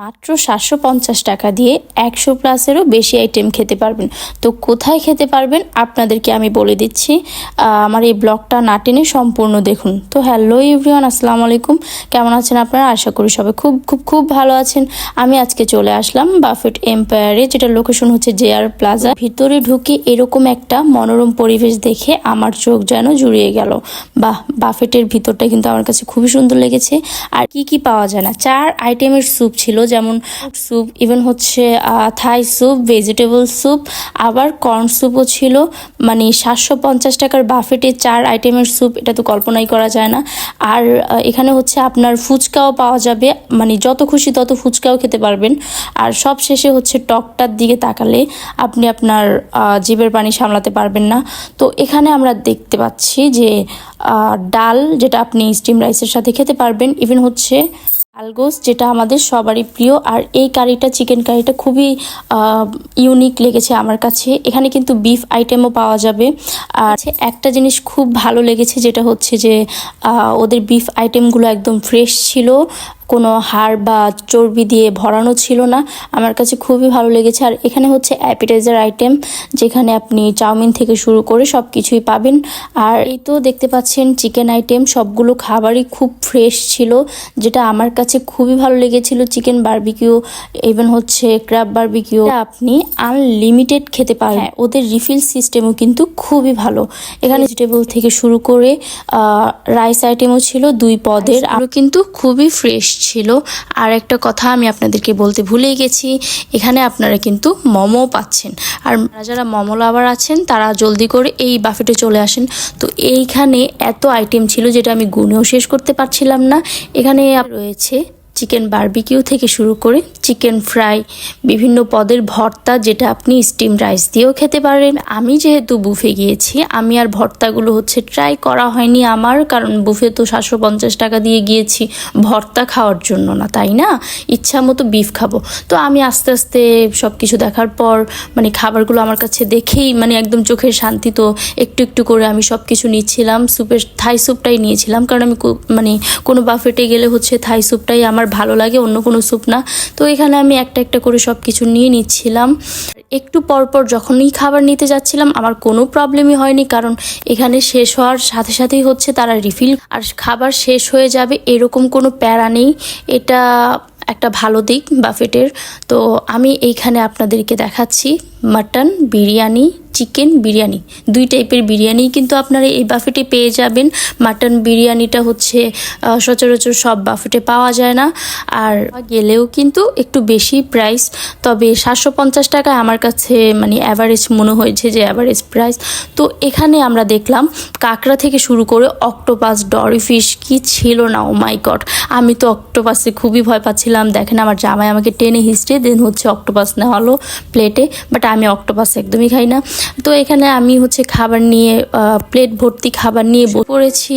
মাত্র সাতশো পঞ্চাশ টাকা দিয়ে একশো প্লাসেরও বেশি আইটেম খেতে পারবেন। তো কোথায় খেতে পারবেন আপনাদেরকে আমি বলে দিচ্ছি। আমার এই ব্লগটা না টেনে সম্পূর্ণ দেখুন। তো হ্যালো এভরিওয়ান, আসসালামু আলাইকুম। কেমন আছেন আপনারা? আশা করি সবাই খুব খুব খুব ভালো আছেন। আমি আজকে চলে আসলাম বাফেট এম্পায়ারে যেটা লোকেশন হচ্ছে জে আর প্লাজা ভিতরে ঢুকে এরকম একটা মনোরম পরিবেশ দেখে আমার চোখ যেন জুড়িয়ে গেল। বাহ বাফেটের ভিতরটা কিন্তু আমার কাছে খুবই সুন্দর লেগেছে। আর কি কি পাওয়া যায় না? চার আইটেমের স্যুপ ছিল যেমন স্যুপ ইভেন হচ্ছে থাই স্যুপ ভেজিটেবল স্যুপ আবার কর্ন স্যুপও ছিল। মানে সাতশো পঞ্চাশ টাকার বাফেটে চার আইটেমের স্যুপ এটা তো কল্পনাই করা যায় না। আর এখানে হচ্ছে আপনার ফুচকাও পাওয়া যাবে। মানে যত খুশি তত ফুচকাও খেতে পারবেন। আর সব শেষে হচ্ছে টকটার দিকে তাকালে আপনি আপনার জীবের পানি সামলাতে পারবেন না। তো এখানে আমরা দেখতে পাচ্ছি যে ডাল যেটা আপনি স্টিম রাইসের সাথে খেতে পারবেন ইভেন হচ্ছে আলগোস যেটা আমাদের সবারই প্রিয়, আর এই কারিটা চিকেন কারিটা খুবই ইউনিক লেগেছে আমার কাছে। এখানে কিন্তু বিফ আইটেমও পাওয়া যাবে। আর একটা জিনিস খুব ভালো লেগেছে, যেটা হচ্ছে যে ওদের বিফ আইটেমগুলো একদম ফ্রেশ ছিল। কোনো হাড় বা চর্বি দিয়ে ভরানো ছিল না। আমার কাছে খুবই ভালো লেগেছে। আর এখানে হচ্ছে অ্যাপিটাইজার আইটেম, যেখানে আপনি চাউমিন থেকে শুরু করে সব কিছুই পাবেন। আর এই তো দেখতে পাচ্ছেন চিকেন আইটেম, সবগুলো খাবারই খুব ফ্রেশ ছিল, যেটা আমার কাছে খুবই ভালো লেগেছিল। চিকেন বারবিকিউ ইভেন হচ্ছে ক্র্যাব বারবিকিউ আপনি আনলিমিটেড খেতে পারেন। ওদের রিফিল সিস্টেমও কিন্তু খুবই ভালো। এখানে ভেজিটেবল থেকে শুরু করে রাইস আইটেমও ছিল দুই পদের। আরও কিন্তু খুবই ফ্রেশ ছিল। আর একটা কথা আমি আপনাদেরকে বলতে ভুলেই গেছি, এখানে আপনারা কিন্তু মোমো পাচ্ছেন। আর যারা মোমো লাভার আছেন, তারা জলদি করে এই বাফেটে চলে আসেন। তো এইখানে এত আইটেম ছিল যেটা আমি গুনেও শেষ করতে পারছিলাম না। এখানে রয়েছে চিকেন বারবিকিউ থেকে শুরু করে চিকেন ফ্রাই, বিভিন্ন পদের ভর্তা যেটা আপনি স্টিম রাইস দিয়েও খেতে পারেন। আমি যেহেতু বুফে গিয়েছি, আমি আর ভর্তাগুলো হচ্ছে ট্রাই করা হয়নি আমার, কারণ বুফে তো সাতশো পঞ্চাশ টাকা দিয়ে গিয়েছি ভর্তা খাওয়ার জন্য না, তাই না? ইচ্ছা মতো বিফ খাব। তো আমি আস্তে আস্তে সব কিছু দেখার পর মানে খাবারগুলো আমার কাছে দেখেই মানে একদম চোখের শান্তি তো একটু একটু করে আমি সব কিছু নিচ্ছিলাম। স্যুপের থাই স্যুপটাই নিয়েছিলাম, কারণ আমি মানে কোনো বাফেটে গেলে হচ্ছে থাই স্যুপটাই আমার ভালো লাগে, অন্য কোনো স্যুপ না। তো এখানে আমি একটা একটা করে সব কিছু নিয়ে নিচ্ছিলাম। একটু পরপর যখনই খাবার নিতে যাচ্ছিলাম, আমার কোনো প্রবলেমই হয়নি কারণ এখানে শেষ হওয়ার সাথে সাথেই হচ্ছে তারা রিফিল আর খাবার শেষ হয়ে যাবে এরকম কোনো প্যারা নেই। এটা একটা ভালো দিক বাফেটের তো আমি এইখানে আপনাদেরকে দেখাচ্ছি মাটন বিরিয়ানি চিকেন বিরিয়ানি দুই টাইপের বিরিয়ানি কিন্তু আপনারা এই বাফেটে পেয়ে যাবেন। মাটন বিরিয়ানিটা হচ্ছে সচরাচর সব বাফেটে পাওয়া যায় না। আর গেলেও কিন্তু একটু বেশি প্রাইস তবে সাতশো পঞ্চাশ টাকা আমার কাছে মানে অ্যাভারেজ মনে হয়েছে যে অ্যাভারেজ প্রাইস তো এখানে আমরা দেখলাম, কাঁকড়া থেকে শুরু করে অক্টোপাস ডরি ফিশ কি ছিল না? ও মাই গড আমি তো অক্টোপাসে খুবই ভয় পাচ্ছিলাম। দেখেন আমার জামাই আমাকে টেনে হিস্ট্রি দেন হচ্ছে অক্টোপাস নেওয়া হলো প্লেটে বাট আমি অক্টোপাস একদমই খাই না। তো এখানে আমি হচ্ছে খাবার নিয়ে প্লেট ভর্তি খাবার নিয়ে পড়েছি।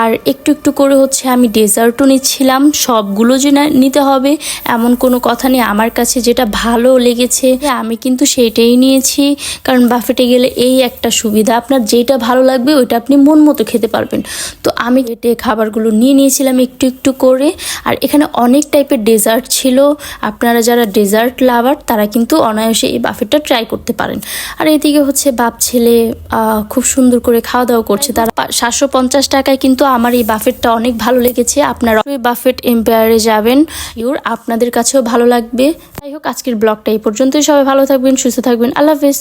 আর একটু একটু করে হচ্ছে আমি ডেজার্টও নিচ্ছিলাম। সবগুলো যে নিতে হবে, এমন কোনো কথা নেই। আমার কাছে যেটা ভালো লেগেছে, আমি কিন্তু সেটাই নিয়েছি। কারণ বাফেটে গেলে এই একটা সুবিধা, আপনার যেটা ভালো লাগবে ওইটা আপনি মন মতো খেতে পারবেন। তো আমি কেটে খাবারগুলো নিয়ে নিয়েছিলাম একটু একটু করে। আর এখানে অনেক টাইপের ডেজার্ট ছিল। আপনারা যারা ডেজার্ট লাভার তারা কিন্তু অনায়াসে এই বাফেটটা ট্রাই করতে পারেন। আর এদিকে হচ্ছে বাপ ছেলে আহ, খুব সুন্দর করে খাওয়া দাওয়া করছে তারা সাতশো পঞ্চাশ টাকায় কিন্তু আমার এই বাফেটটা অনেক ভালো লেগেছে। আপনারা বাফেট এম্পায়ারে যাবেন। ইউর আপনাদের কাছেও ভালো লাগবে। যাই হোক আজকের ব্লগটা এই পর্যন্তই। সবাই ভালো থাকবেন সুস্থ থাকবেন। আল্লাহ হাফেজ।